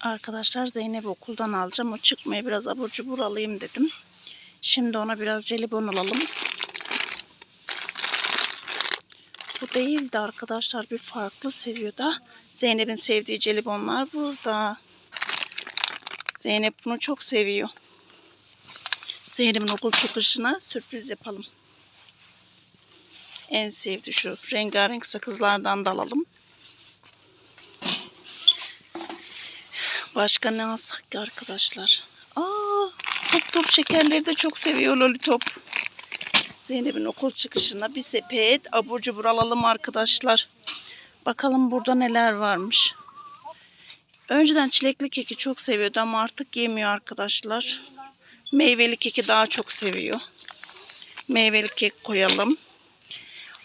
Arkadaşlar Zeynep okuldan alacağım. O çıkmaya biraz abur cubur alayım dedim. Şimdi ona biraz jelibon alalım. Bu değil de arkadaşlar bir farklı seviyor da. Zeynep'in sevdiği jelibonlar burada. Zeynep bunu çok seviyor. Zeynep'in okul çıkışına sürpriz yapalım. En sevdiği şu rengarenk sakızlardan da alalım. Başka ne alsak ki arkadaşlar? Aa, top top şekerleri de çok seviyor Lollipop. Zeynep'in okul çıkışına bir sepet abur cubur alalım arkadaşlar. Bakalım burada neler varmış. Önceden çilekli keki çok seviyordu ama artık yemiyor arkadaşlar. Meyveli keki daha çok seviyor. Meyveli kek koyalım.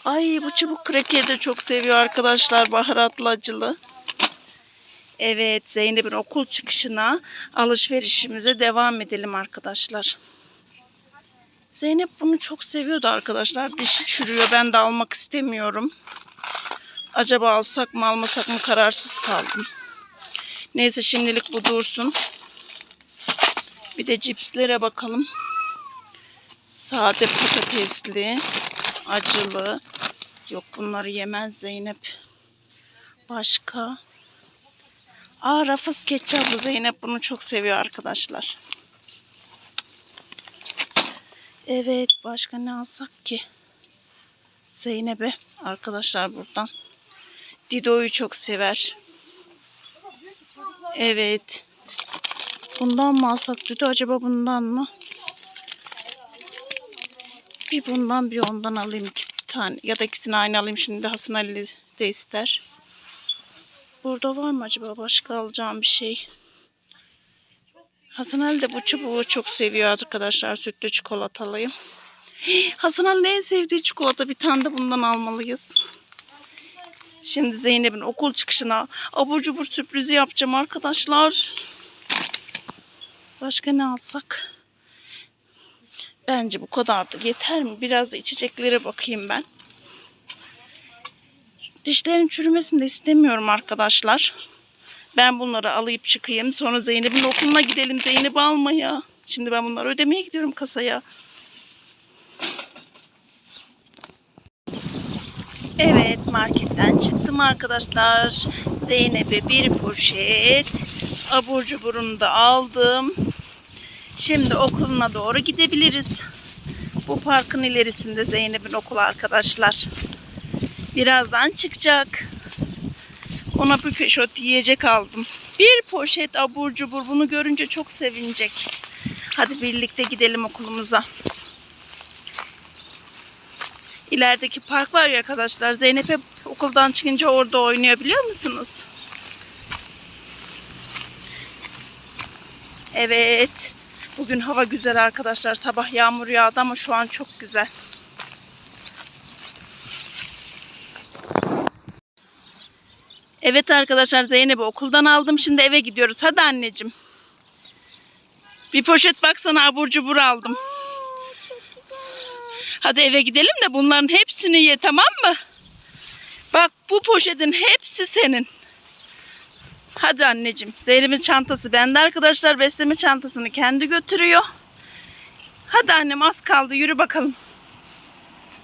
Ay bu çubuk krekeri de çok seviyor arkadaşlar. Baharatlı acılı. Evet Zeynep'in okul çıkışına alışverişimize devam edelim arkadaşlar. Zeynep bunu çok seviyordu arkadaşlar. Dişi çürüyor. Ben de almak istemiyorum. Acaba alsak mı almasak mı kararsız kaldım. Neyse şimdilik bu dursun. Bir de cipslere bakalım. Sade patatesli, acılı. Yok bunları yemez Zeynep. Başka? Aa rafız ketçaplı Zeynep bunu çok seviyor arkadaşlar. Evet başka ne alsak ki? Zeynep'e arkadaşlar buradan. Dido'yu çok sever. Evet. Bundan mı alsak Dido acaba bundan mı? Bir bundan bir ondan alayım iki tane. Ya da ikisini aynı alayım şimdi Hasan Ali de ister. Burada var mı acaba başka alacağım bir şey? Hasan Ali de bu çubuğu çok seviyor arkadaşlar. Sütlü çikolatalıyım. Hasan Ali'nin en sevdiği çikolata. Bir tane de bundan almalıyız. Şimdi Zeynep'in okul çıkışına abur cubur sürprizi yapacağım arkadaşlar. Başka ne alsak? Bence bu kadardı. Yeter mi? Biraz da içeceklere bakayım ben. Dişlerin çürümesini de istemiyorum arkadaşlar. Ben bunları alayıp çıkayım. Sonra Zeynep'in okuluna gidelim Zeynep'i almaya. Şimdi ben bunları ödemeye gidiyorum kasaya. Evet marketten çıktım arkadaşlar. Zeynep'e bir poşet abur cuburunu da aldım. Şimdi okuluna doğru gidebiliriz. Bu parkın ilerisinde Zeynep'in okulu arkadaşlar. Birazdan çıkacak. Ona bir poşet yiyecek aldım. Bir poşet abur cubur bunu görünce çok sevinecek. Hadi birlikte gidelim okulumuza. İlerideki park var ya arkadaşlar. Zeynep'e okuldan çıkınca orada oynuyor biliyor musunuz? Evet. Bugün hava güzel arkadaşlar. Sabah yağmur yağdı ama şu an çok güzel. Evet arkadaşlar Zeynep'i okuldan aldım. Şimdi eve gidiyoruz. Hadi anneciğim. Bir poşet baksana abur cubur aldım. Hadi eve gidelim de bunların hepsini ye tamam mı? Bak bu poşetin hepsi senin. Hadi anneciğim. Zeynep'in çantası bende arkadaşlar. Besleme çantasını kendi götürüyor. Hadi annem az kaldı. Yürü bakalım.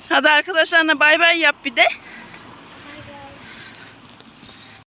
Hadi arkadaşlarına bay bay yap bir de.